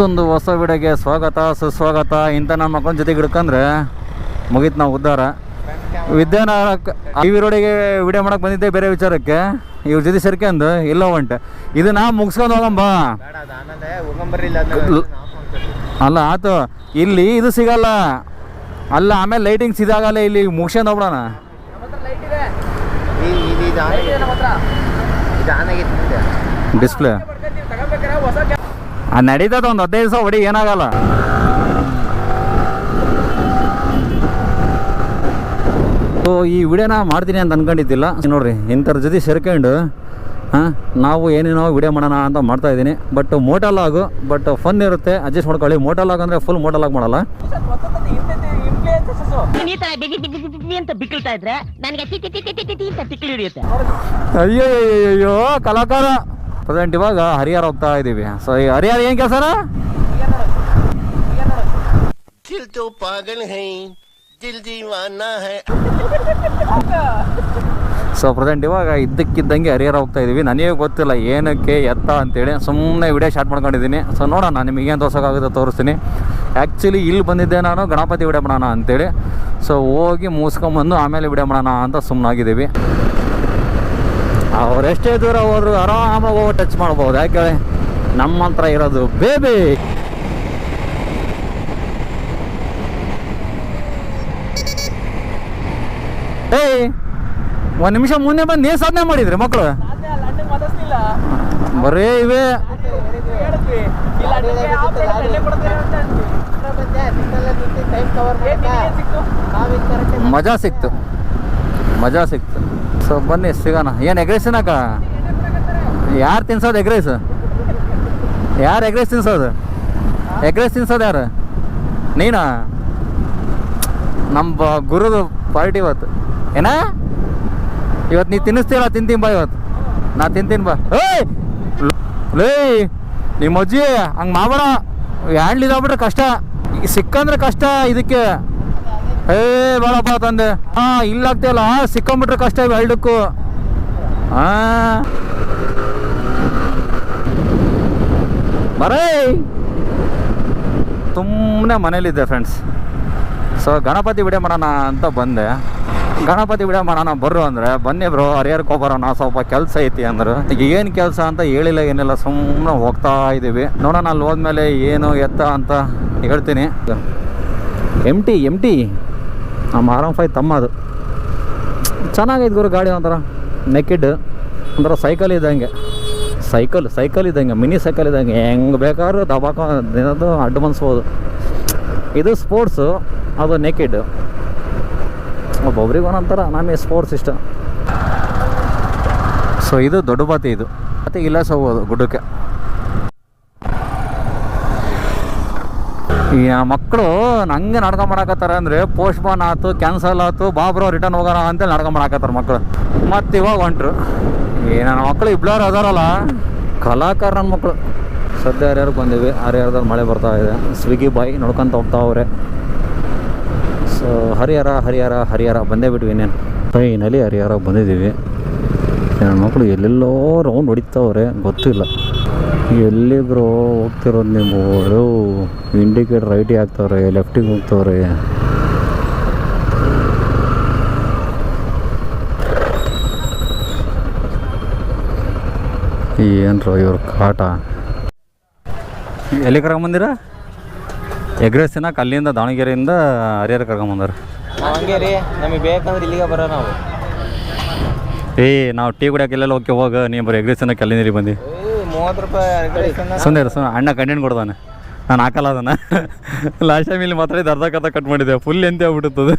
ಮತ್ತೊಂದು ಹೊಸ ವಿಡಿಯೋಗೆ ಸ್ವಾಗತ ಸುಸ್ವಾಗತ. ಇಂಥ ನಮ್ಮ ಮಕ್ಕಳ ಜೊತೆಗೆ ಹಿಡ್ಕಂದ್ರೆ ಮುಗೀತು ನಾವು ಉದ್ಧಾರ ವಿದ್ಯಾನಗರಕ್ಕೆ ಟಿವಿ ರೋಡಿಗೆ ವಿಡಿಯೋ ಮಾಡಕ್ಕೆ ಬಂದಿದ್ದೆ ಬೇರೆ ವಿಚಾರಕ್ಕೆ. ಇವ್ರ ಜೊತೆ ಸೇರ್ಕೊಂಡು ಇಲ್ಲ ಹೊಂಟೆ ಇದು ನಾ ಮುಗಿಸ್ಕೊಂಡು ಹೋಗಂಬ ಅಲ್ಲ ಆತು. ಇಲ್ಲಿ ಇದು ಸಿಗಲ್ಲ. ಅಲ್ಲ ಆಮೇಲೆ ಲೈಟಿಂಗ್ಸ್ ಇದಾಗಲ್ಲ ಇಲ್ಲಿ ಮುಗಿಸ್ಕೊಂಡು ಹೋಗ್ಬಿಡೋಣ. ಡಿಸ್ಪ್ಲೇ ಆ ನಡೀತದ ಒಂದು ಹದಿನೈದು ದಿವಸ ಹೊಡಿ ಏನಾಗಲ್ಲ. ಸೊ ಈ ವಿಡಿಯೋನ ಮಾಡ್ತೀನಿ ಅಂತ ಅನ್ಕೊಂಡಿದ್ದಿಲ್ಲ. ನೋಡ್ರಿ ಇಂಥರ ಜೊತೆ ಸೇರ್ಕೊಂಡು ಹಾಂ ನಾವು ಏನೇನೋ ವಿಡಿಯೋ ಮಾಡೋಣ ಅಂತ ಮಾಡ್ತಾ ಇದ್ದೀನಿ. ಬಟ್ ಮೋಟಲ್ ಆಗು ಬಟ್ ಫನ್ ಇರುತ್ತೆ. ಅಡ್ಜಸ್ಟ್ ಮಾಡ್ಕೊಳ್ಳಿ. ಮೋಟಲ್ ಲಾಗ್ ಅಂದರೆ ಫುಲ್ ಮೋಟಲ್ ಆಗಿ ಮಾಡಲ್ಲ. ಅಯ್ಯೋ ಅಯ್ಯೋ ಕಲಾಕಾರ. ಪ್ರೆಸೆಂಟ್ ಇವಾಗ ಹರಿಹರ ಹೋಗ್ತಾ ಇದ್ದೀವಿ ಸೊ ಈ ಹರಿಹರ ಏನು ಕೆಲಸನ? ಸೊ ಪ್ರೆಸೆಂಟ್ ಇವಾಗ ಇದ್ದಕ್ಕಿದ್ದಂಗೆ ಹರಿಹರ ಹೋಗ್ತಾ ಇದ್ದೀವಿ ನನಗೆ ಗೊತ್ತಿಲ್ಲ ಏನಕ್ಕೆ ಎತ್ತ ಅಂತೇಳಿ. ಸುಮ್ಮನೆ ವಿಡಿಯೋ ಶಾರ್ಟ್ ಮಾಡ್ಕೊಂಡಿದ್ದೀನಿ. ಸೊ ನೋಡೋಣ ನಿಮಗೇನು ತೋರ್ಸೋಕ್ಕಾಗುತ್ತೆ ತೋರಿಸ್ತೀನಿ. ಆ್ಯಕ್ಚುಲಿ ಇಲ್ಲಿ ಬಂದಿದ್ದೆ ನಾನು ಗಣಪತಿ ವಿಡಿಯೋ ಮಾಡೋಣ ಅಂತೇಳಿ. ಸೊ ಹೋಗಿ ಮುಗಿಸ್ಕೊಂಬಂದು ಆಮೇಲೆ ವಿಡಿಯೋ ಮಾಡೋಣ ಅಂತ ಸುಮ್ಮನಾಗಿದ್ದೀವಿ ಅವರೆಷ್ಟೇ ದೂರ ಹೋದ್ರು ಆರಾಮಾಗಿ ಹೋಗಿ ಟಚ್ ಮಾಡ್ಬೋದು ಯಾಕೆ ನಮ್ಮ ಹತ್ರ ಇರೋದು ಬೇಬಿ ಏಯ್ ಒಂದು ನಿಮಿಷ ಮುಂದೆ ಬಂದು ನೀವು ಸಾಧನೆ ಮಾಡಿದ್ರಿ ಮಕ್ಕಳು ಬರೀ ಇವೆ ಮಜಾ ಸಿಕ್ತು ಮಜಾ ಸಿಕ್ತು ಸೊ, ಬನ್ನಿ, ಸಿಗೋಣ. ಏನು, ಎಗ್ರೈಸ್ ತಿನ್ನಕ ಯಾರು ತಿನ್ಸೋದು ಎಗ್ರೈಸ್? ಯಾರು ಎಗ್ರೈಸ್ ತಿನ್ಸೋದು? ಎಗ್ರೈಸ್ ತಿನ್ಸೋದು ಯಾರು? ನೀನಾ? ನಮ್ಮ ಗುರುದು ಪಾರ್ಟಿ ಇವತ್ತು. ಏನ? ಇವತ್ತು ನೀ ತಿನ್ನಿಸ್ತೀಯಲ್ಲ, ತಿಂತೀನಿ ಬಾ ಇವತ್ತು ನಾ ತಿಂತೀನಿ ಬಾ. ಏಯ್! ಲೇ ನಿಮ್ಮ ಅಜ್ಜಿ ಹಂಗೆ ಮಾಡಬೇಡ. ಹ್ಯಾಂಡ್ಲ್ ಇದಾಗ್ಬಿಟ್ರೆ ಕಷ್ಟ. ಸಿಕ್ಕಂದ್ರೆ ಕಷ್ಟ ಇದಕ್ಕೆ. ಏ, ಬಾಳಪ್ಪ ತಂದೆ. ಹಾಂ ಇಲ್ಲಾಗ್ತಿಲ್ಲ ಸಿಕ್ಕೊಂಬಿಟ್ರೆ ಕಷ್ಟ ಇವೆ ಹಳ್ಳಕ್ಕೂ ಹಾ. ಬರೇ. ಸುಮ್ಮನೆ ಮನೇಲಿದ್ದೆ ಫ್ರೆಂಡ್ಸ್ ಸೊ ಗಣಪತಿ ವಿಡಿಯೋ ಮಾಡೋಣ ಅಂತ ಬಂದೆ. ಗಣಪತಿ ವಿಡಿಯೋ ಮಾಡೋಣ ಬರ್ರು ಅಂದರೆ, ಬನ್ನಿ ಬ್ರೋ, ಹರಿಹರಕ್ಕೆ ಹೋಗೋಣ, ಸ್ವಲ್ಪ ಕೆಲಸ ಐತಿ ಅಂದರು. ಏನು ಕೆಲಸ ಅಂತ ಹೇಳಿಲ್ಲ, ಏನಿಲ್ಲ ಸುಮ್ಮನೆ ಹೋಗ್ತಾ ಇದ್ದೀವಿ ನೋಡೋಣ, ಅಲ್ಲಿ ಹೋದ್ಮೇಲೆ ಏನು ಎತ್ತ ಅಂತ ಹೇಳ್ತೀನಿ. ಎಂ ಟಿ ಎಂ ಟಿ ನಮ್ಮ ಆರಾಮ್ ಫೈ ತಮ್ಮ ಅದು. ಚೆನ್ನಾಗೈತೆ ಗುರು ಗಾಡಿ ಒಂಥರ ನೆಕ್ಕಿಡ್ ಒಂಥರ ಸೈಕಲ್ ಇದ್ದಂಗೆ. ಸೈಕಲ್ ಸೈಕಲ್ ಇದ್ದಂಗೆ ಮಿನಿ ಸೈಕಲ್ ಇದ್ದಂಗೆ. ಹೆಂಗೆ ಬೇಕಾದ್ರೂ ದಬಾಕ, ದಿನದ್ದು ಅಡ್ಡು ಇದು ಸ್ಪೋರ್ಟ್ಸು ಅದು ನೆಕ್ಕಿಡ್ ಒಬ್ಬೊಬ್ರಿಗೆ ಒಂದೊಂಥರ, ನಮಗೆ ಸ್ಪೋರ್ಟ್ಸ್ ಇಷ್ಟ. ಸೊ ಇದು ದೊಡ್ಡ ಬಾತಿ ಇದು. ಮತ್ತು ಇಲ್ಲ ಹೋಗೋದು ಗುಡ್ಡಕ್ಕೆ. ಈ ಮಕ್ಕಳು ನಂಗೆ ನಡ್ಕೊಂಡ್ ಮಾಡಾಕತ್ತಾರ ಅಂದರೆ ಪೋಸ್ಟ್ ಬಾನ್ ಆಯ್ತು ಕ್ಯಾನ್ಸಲ್ ಆಯ್ತು ಬಾಬ್ರೋ ರಿಟರ್ನ್ ಹೋಗೋಣ ಅಂತೇಳಿ ನಡ್ಕೊಂಡ್ ಮಾಡಾಕತ್ತಾರ ಮಕ್ಕಳು. ಮತ್ತು ಇವಾಗ ಹೊಂಟ್ರು. ಈ ನನ್ನ ಮಕ್ಕಳು ಇಬ್ಲಾರು ಅದಾರಲ್ಲ, ಕಲಾಕಾರ ನನ್ನ ಮಕ್ಕಳು ಸದ್ಯ ಹರಿಹರ್ಗೆ ಬಂದೀವಿ ಹರಿಹರದಲ್ಲಿ ಮಳೆ ಬರ್ತಾ ಇದೆ ಸ್ವಿಗ್ಗಿ ಬಾಯಿ ನೋಡ್ಕೊಂತ ಹೋಗ್ತಾವ್ರೆ ಸೊ ಹರಿಹರ ಹರಿಹರ ಹರಿಹರ, ಬಂದೇ ಬಿಟ್ವಿ ಇನ್ನೇನು. ಫೈನಲಿ ಹರಿಹರ ಬಂದಿದ್ದೀವಿ. ನನ್ನ ಮಕ್ಕಳು ಎಲ್ಲೆಲ್ಲೋ ರೌಂಡ್ ಹೊಡಿತಾವ್ರೆ ಗೊತ್ತಿಲ್ಲ. ಎಲ್ಲಿ ಬ್ರೋ ಹೋಗ್ತಿರೋದು ನೀವು? ಇಂಡಿಕೇಟ್ ರೈಟಿಗೆ ಹಾಕ್ತವ್ರೆ ಲೆಫ್ಟಿಗೆ ಹೋಗ್ತವ್ರೆ. ಏನ್ರೋ ಇವ್ರ ಕಾಟ? ಎಲ್ಲಿ ಕರ್ಕೊಂಬಂದಿರ ಎಗ್ರೆಸ್ ತಿನ್ನಕ್ಕೆ ಅಲ್ಲಿಂದ ದಾವಣಗೆರೆಯಿಂದ ಹರಿಹರ ಕರ್ಕೊಂಬಂದಾರ ಹಂಗೆ ರೀ ನಮಗೆ ಬೇಕಂದ್ರೆ ಇಲ್ಲಿಗೆ ಬರೋ ನಾವು. ಏ ನಾವು ಟೀ ಕುಡಿಯೋಕೆ ಎಲ್ಲೆಲ್ಲ ಹೋಗಿ ಹೋಗ ನೀವು ಬರೀ ಎಗ್ರೆಸ್ ತಿನ್ನಕ್ಕೆ ಅಲ್ಲಿಂದ ಬಂದು. ಮೂವತ್ತು ರೂಪಾಯಿ ಸುಂದರ ಸುಮ್ಮನೆ ಅಣ್ಣ ಕಂಟೆಂಟ್ ಕೊಡ್ತಾನೆ ನಾನು ಹಾಕಲ್ಲ ಅದನ್ನು. ಲಾಸ್ಟ್ ಟೈಮ್ ಇಲ್ಲಿ ಮಾತ್ರ ಇದು ಅರ್ಧ ಕಥ ಕಟ್ ಮಾಡಿದ್ದೆ. ಫುಲ್ ಎಂತೆ ಆಗ್ಬಿಡುತ್ತದೆ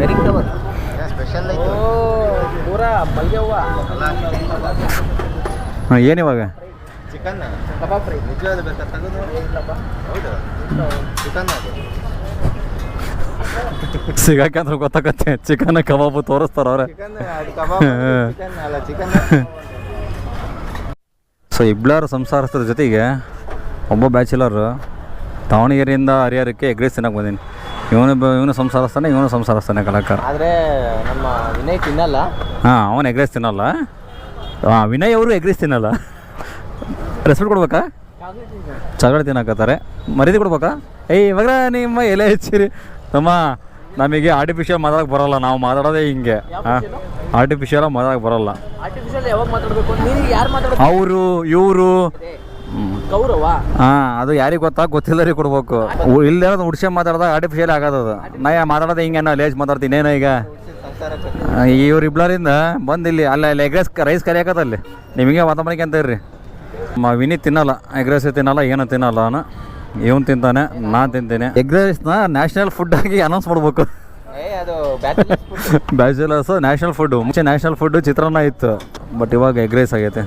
ವೆರಿ ಕವರ್ ಸ್ಪೆಷಲ್ ಐತೆ. ಪೂರಾ ಮಲ್ಗೆ ಹಾಂ ಏನಿವಾಗ ಚಿಕನ್ ಕಬಾಬ್ ಫ್ರೈ. ನಿಜವಾದ ಬೇಕಾ? ತೆಗೆದು? ಇಲ್ಲಪ್ಪ. ಹೌದು. ಚಿಕನ್ ಅದು. ಸಿಗಾಕಂದ್ರೆ ಗೊತ್ತಾಗತ್ತೆ ಚಿಕನ್ ಕಬಾಬು ತೋರಿಸ್ತಾರ ಅವ್ರೆ. ಸೊ ಇಬ್ಳಾರು ಸಂಸಾರಸ್ಥರ ಜೊತೆಗೆ ಒಬ್ಬ ಬ್ಯಾಚುಲರು ದಾವಣಗೆರೆಯಿಂದ ಹರಿಹರಕ್ಕೆ ಎಗ್ರೆಸ್ ತಿನ್ನಕ್ಕೆ ಬಂದೀನಿ. ಇವನು ಇವನು ಸಂಸಾರಸ್ಥಾನೆ ಇವನು ಸಂಸಾರಸ್ತಾನೆ ಕಲಾಕಾರ. ಆದರೆ ನಮ್ಮ ವಿನಯ್ ತಿನ್ನಲ್ಲ. ಹಾಂ ಅವನು ಎಗ್ರೆಸ್ ತಿನ್ನಲ್ಲ. ಹಾಂ ವಿನಯ್ ಅವರು ಎಗ್ರೆಸ್ ತಿನ್ನಲ್ಲ. ರೆಸ್ಪೆಕ್ಟ್ ಕೊಡ್ಬೇಕಾ? ಚಾಕ್ಲೇಟ್ ತಿನ್ನಕತ್ತಾರೆ. ಮರ್ಯಾದೆ ಕೊಡ್ಬೇಕಾ? ಏಯ್ ಇವಾಗ ನಿಮ್ಮ ಎಲೆ ಹೆಚ್ಚಿರಿ. ತಮ್ಮ ನಮಗೆ ಆರ್ಟಿಫಿಷಿಯಲ್ ಮಾತಾಡಕ್ಕೆ ಬರಲ್ಲ ನಾವು ಮಾತಾಡೋದೇ ಹಿಂಗೆ. ಆರ್ಟಿಫಿಷಿಯಲ್ ಮಾತಾಡಕ್ಕೆ ಬರಲ್ಲ. ನೀನು ಅವರು ಇವರು. ಹಾ ಅದು ಯಾರಿಗೆ ಗೊತ್ತಾ? ರೀ ಕೊಡ್ಬೇಕು. ಇಲ್ಲೇ ಹುಡ್ಸೆ ಮಾತಾಡ್ದಾಗ ಆರ್ಟಿಫಿಷಿಯಲ್ ಆಗೋದು ಅದು. ನಾ ಮಾತಾಡೋದು ಹಿಂಗೆ ನಾ ಲೇಜ್ ಮಾತಾಡ್ತೀನಿ. ಏನೋ ಈಗ? ಇವ್ರು ಬಂದು ಇಲ್ಲಿ ಅಲ್ಲ ಅಲ್ಲಿ ಎಗ್ ರೈಸ್ ರೈಸ್ ಅಲ್ಲಿ. ನಿಮಗೆ ಮಾತಾಡಕ್ಕೆ ಅಂತ ಇರ್ರಿ. ಅಮ್ಮ ವಿನಿ ತಿನ್ನಲ್ಲ ಎಗ್ ರೈಸ್ ತಿನ್ನಲ್ಲ ಏನೋ ತಿನ್ನಲ್ಲ ಅವನು. ಇವನು ತಿಂತಾನೆ ನಾ ತಿಂತೇನೆ. ಎಗ್ನ ನ್ಯಾಷನಲ್ ಫುಡ್ ಆಗಿ ಅನೌನ್ಸ್ ಮಾಡ್ಬೇಕು. ಏ ಅದು ಬ್ಯಾಚುಲರ್ಸ್ ನ್ಯಾಷನಲ್ ಫುಡ್ ಮುಂಚೆ ನ್ಯಾಷನಲ್ ಫುಡ್ ಚಿತ್ರಾನ್ನ ಇತ್ತು. ಬಟ್ ಇವಾಗ ಎಗ್ ರೈಸ್ ಆಗೈತೆ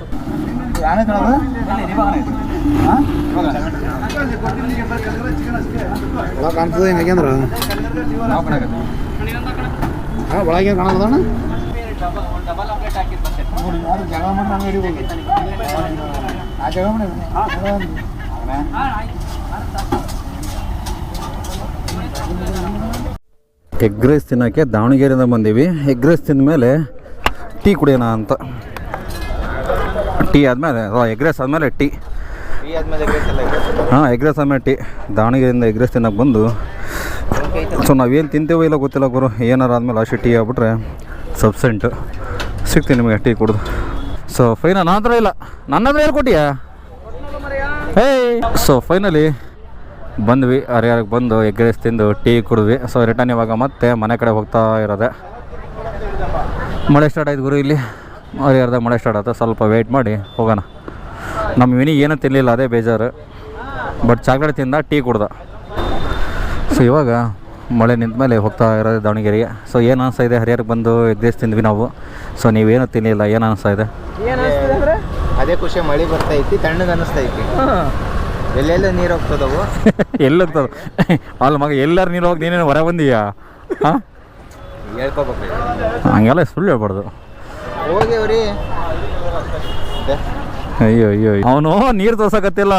ಒಳಗೆ ಆ ಮಾಡಿ. ಎಗ್ ರೈಸ್ ತಿನ್ನೋಕ್ಕೆ ದಾವಣಗೆರೆಯಿಂದ ಬಂದೀವಿ. ಎಗ್ ರೈಸ್ ತಿಂದಮೇಲೆ ಟೀ ಕುಡಿಯೋಣ ಅಂತ. ಟೀ ಆದಮೇಲೆ ಎಗ್ ರೈಸ್ ಆದಮೇಲೆ ಟೀ. ಹಾಂ ಎಗ್ ರೈಸ್ ಆದಮೇಲೆ ಟೀ. ದಾವಣಗೆರೆಯಿಂದ ಎಗ್ ರೈಸ್ ತಿನ್ನೋಕೆ ಬಂದು, ಸೊ, ನಾವೇನು ತಿಂತೇವೋ ಇಲ್ಲ ಗೊತ್ತಿಲ್ಲ ಗುರು. ಏನಾರು ಆದಮೇಲೆ ಅಷ್ಟು ಟೀ ಆಗ್ಬಿಟ್ರೆ ಸಬ್ಸೆಂಟು. ಸಿಗ್ತೀನಿ ನಿಮಗೆ ಟೀ ಕುಡ್ದು. ಸೊ, ಫೈನಲ್, ನನ್ನ ಇಲ್ಲ. ನನ್ನ ಹತ್ರ ಯಾರು ಹೇಯ್ ಸೊ ಫೈನಲಿ ಬಂದ್ವಿ. ಹರಿಹರಕ್ಕೆ ಬಂದು ಎಗ್ ರೈಸ್ ತಿಂದು ಟೀ ಕುಡಿದ್ವಿ. ಸೊ ರಿಟರ್ನ್ ಇವಾಗ ಮತ್ತೆ ಮನೆ ಕಡೆ ಹೋಗ್ತಾ ಇರೋದೆ. ಮಳೆ ಸ್ಟಾರ್ಟ್ ಆಯ್ತು ಗುರು ಇಲ್ಲಿ. ಹರಿಹರದ ಮಳೆ ಸ್ಟಾರ್ಟ್ ಆಯ್ತು. ಸ್ವಲ್ಪ ವೆಯ್ಟ್ ಮಾಡಿ ಹೋಗೋಣ. ನಮ್ಮ ವಿನಿಗೆ ಏನೂ ತಿನ್ನಲಿಲ್ಲ ಅದೇ ಬೇಜಾರು. ಬಟ್ ಚಾಕ್ಲೇಟ್ ತಿಂದ, ಟೀ ಕುಡ್ದ. ಸೊ ಇವಾಗ ಮಳೆ ನಿಂತ ಮೇಲೆ ಹೋಗ್ತಾ ಇರೋದೆ ದಾವಣಗೆರೆಗೆ. ಸೊ ಏನು ಅನಿಸ್ತಾ ಇದೆ? ಹರಿಹರಕ್ಕೆ ಬಂದು ಎಗ್ ರೈಸ್ ತಿಂದ್ವಿ ನಾವು. ಸೊ ನೀವೇನು ತಿನ್ನಲಿಲ್ಲ ಏನು ಅನಿಸ್ತಾ ಇದೆ? ಅದೇ ಖುಷಿ ಮಳೆ ಬರ್ತಾ ಐತಿ ತಣ್ಣಗೆ ಅನ್ನಿಸ್ತಾ ಐತಿ. ಎಲ್ಲೆಲ್ಲ ನೀರು ಹೋಗ್ತದವು? ಎಲ್ಲೋಗ್ತದೆ ಅಲ್ಲ ಮಗ ಎಲ್ಲಾರು ನೀರು ಹೋಗಿ ನೀನೇನು ಹೊರ ಬಂದೀಯಾ? ಹಾಂ? ಹೇಳ್ಕೊಬೇಕು ಹಂಗೆಲ್ಲ ಸುಳ್ಳು ಹೇಳ್ಬಾರ್ದು. ಹೋಗಿವ್ರಿ ಅಯ್ಯೋ ಅಯ್ಯೋ ಅವನು ನೀರು ತೋರ್ಸಕತ್ತಿಲ್ಲ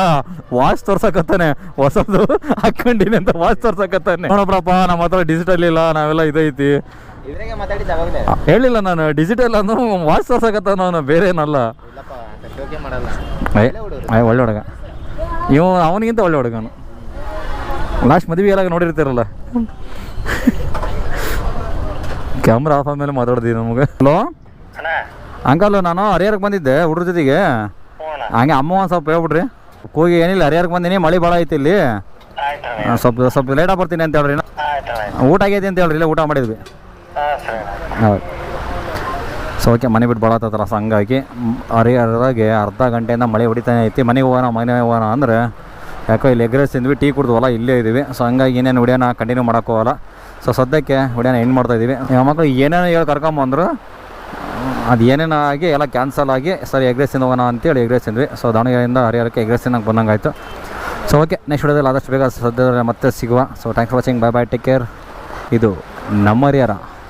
ವಾಚ್ ತೋರ್ಸಕತ್ತಾನೆ. ಹೊಸದು ಹಾಕೊಂಡಿನಿ ಅಂತ ವಾಚ್ ತೋರ್ಸಕತ್ತಾನೆ. ನೋಡಪ್ರಪ್ಪ ನಮ್ಮ ಹತ್ರ ಡಿಜಿಟಲ್ ಇಲ್ಲ ನಾವೆಲ್ಲ ಇದೈತಿ ಹೇಳಿಲ್ಲ ನಾನು ಡಿಜಿಟಲ್ ಅನ್ನು ವಾಚ್ ತೋರ್ಸಕತ್ತಾನ ಅವನು ಬೇರೆ ಏನಲ್ಲ ಏ, ಒಳ್ಳೆ ಹುಡುಗ. ಇವ ಅವನಿಗಿಂತ ಒಳ್ಳೆ ಹುಡುಗನು. ಲಾಸ್ಟ್ ಮದುವೆ ಎಲ್ಲ ನೋಡಿರ್ತೀರಲ್ಲ. ಕ್ಯಾಮ್ರಾ ಆಫ್ ಆದ್ಮೇಲೆ ಮಾತಾಡ್ತೀವಿ ನಮಗೆ. ಹಲೋ ಅಂಕಲ್ ನಾನು ಹರಿಹರಕ್ಕೆ ಬಂದಿದ್ದೆ ಹುಡ್ರ ಜೊತೆಗೆ. ಹಂಗೆ ಅಮ್ಮ ಒಂದು ಸ್ವಲ್ಪ ಹೇಳ್ಬಿಡ್ರಿ. ಕೂಗಿ ಏನಿಲ್ಲ ಹರಿಹರಕ್ಕೆ ಬಂದೀನಿ ಮಳೆ ಭಾಳ ಐತಿ ಇಲ್ಲಿ. ಸ್ವಲ್ಪ ಸ್ವಲ್ಪ ಲೇಟಾಗಿ ಬರ್ತೀನಿ ಅಂತ ಹೇಳ್ರಿ. ಊಟ ಆಗೈತಿ ಅಂತ ಹೇಳ್ರಿ ಇಲ್ಲ ಊಟ ಮಾಡಿದ್ವಿ. ಹೌದು. ಸೊ ಓಕೆ ಮನೆ ಬಿಟ್ಟು ಆತಲ್ಲ ಸೊ ಹಂಗಾಗಿ ಹರಿಹರದಾಗೆ ಅರ್ಧ ಗಂಟೆಯಿಂದ ಮಳೆ ಹೊಡಿತಾನೆ ಐತಿ. ಮನೆಗೆ ಹೋಗೋಣ ಮನೆ ಹೋಗೋಣ ಅಂದ್ರೆ ಯಾಕೋ ಇಲ್ಲಿ ಎಗ್ರೆಸ್ ತಿಂದ್ವಿ, ಟೀ ಕುಡ್ದವಲ್ಲ, ಇಲ್ಲೇ ಇದ್ದೀವಿ. ಸೊ ಹಂಗಾಗಿ ಏನೇನು ಹೊಡಿಯೋಣ ಕಂಟಿನ್ಯೂ ಮಾಡೋಕ್ಕೆ ಹೋಗಲ್ಲ. ಸೊ ಸದ್ಯಕ್ಕೆ ಹೊಡಿಯೋಣ ಎಂಡ್ ಮಾಡ್ತಾ ಇದ್ದೀವಿ. ನಮ್ಮ ಮಕ್ಕಳು ಏನೇನೋ ಹೇಳಿ ಕರ್ಕೊಂಬಂದ್ರು ಅದು ಏನೇನೋ ಆಗಿ ಎಲ್ಲ ಕ್ಯಾನ್ಸಲ್ ಆಗಿ, ಸರಿ ಎಗ್ರೆಸ್ ರೈಸ್ ತಿಂದೋಗೋಣ ಅಂತೇಳಿ ಎಗ್ರೆಸ್ ತಿಂದ್ವಿ. ಸೊ ದಾವಣಗೆರೆಯಿಂದ ಹರಿಹರಕ್ಕೆ ಎಗ್ರೆಸ್ ತಿನ್ನೋಕೆ ಬಂದಂಗಾಯ್ತು. ಸೊ ಓಕೆ ನೆಕ್ಸ್ಟ್ ವಿಡಿಯೋದಲ್ಲಿ ಆದಷ್ಟು ಬೇಗ ಸದ್ಯದಲ್ಲಿ ಮತ್ತೆ ಸಿಗುವ. So thanks for watching bye bye take care ಇದು ನಮ್ಮ ಹರಿಹರ